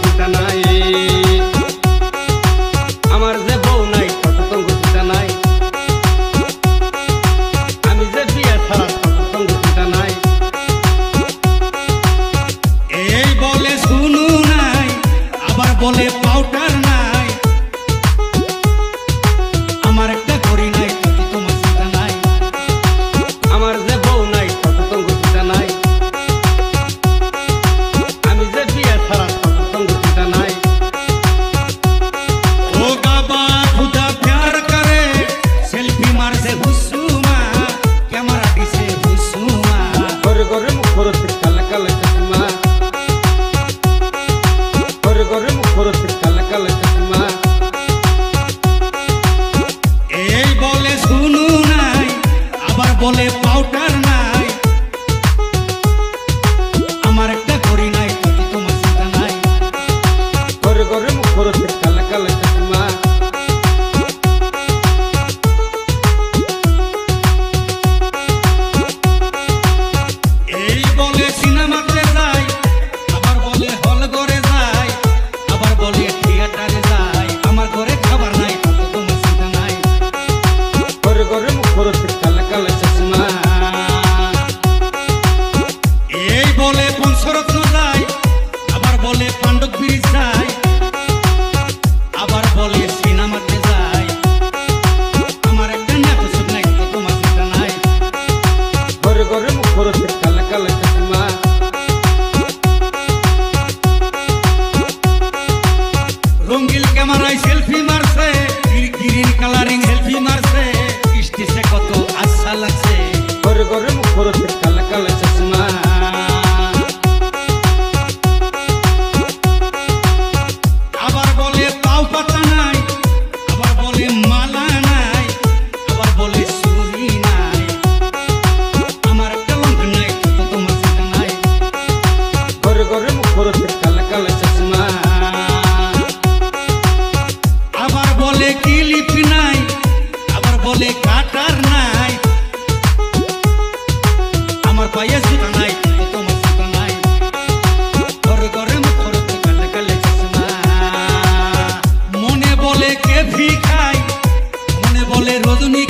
పుట్టనాయే বলে শরৎ নজায় আবার বলে কালে কালে রঙ্গিল ক্যামেরায় সেলফি মারছে গ্রিন কালারিং সেলফি মারছে। বলে রজনী